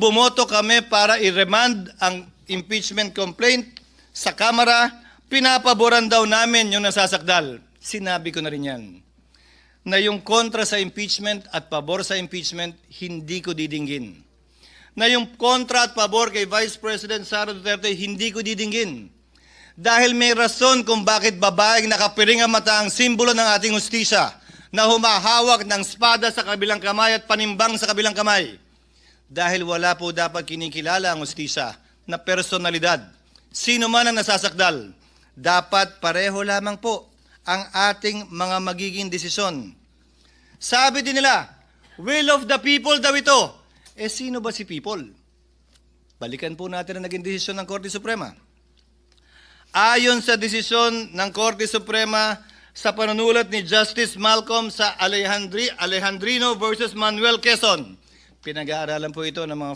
bumoto kami para i-remand ang impeachment complaint sa Kamara, pinapaboran daw namin yung nasasakdal. Sinabi ko na rin yan. Na yung kontra sa impeachment at pabor sa impeachment, hindi ko didinggin. Na yung kontra at pabor kay Vice President Sara Duterte, hindi ko didinggin. Dahil may rason kung bakit babaeng nakapiring ang mata ang simbolo ng ating ustisya na humahawak ng espada sa kabilang kamay at panimbang sa kabilang kamay. Dahil wala po dapat kinikilala ang ustisya na personalidad. Sino man ang nasasakdal, dapat pareho lamang po ang ating mga magiging desisyon. Sabi din nila, will of the people daw ito. Eh sino ba si people? Balikan po natin ang naging desisyon ng Korte Suprema. Ayon sa desisyon ng Korte Suprema sa panunulat ni Justice Malcolm sa Alejandri, Alejandrino versus Manuel Quezon, pinag-aaralan po ito ng mga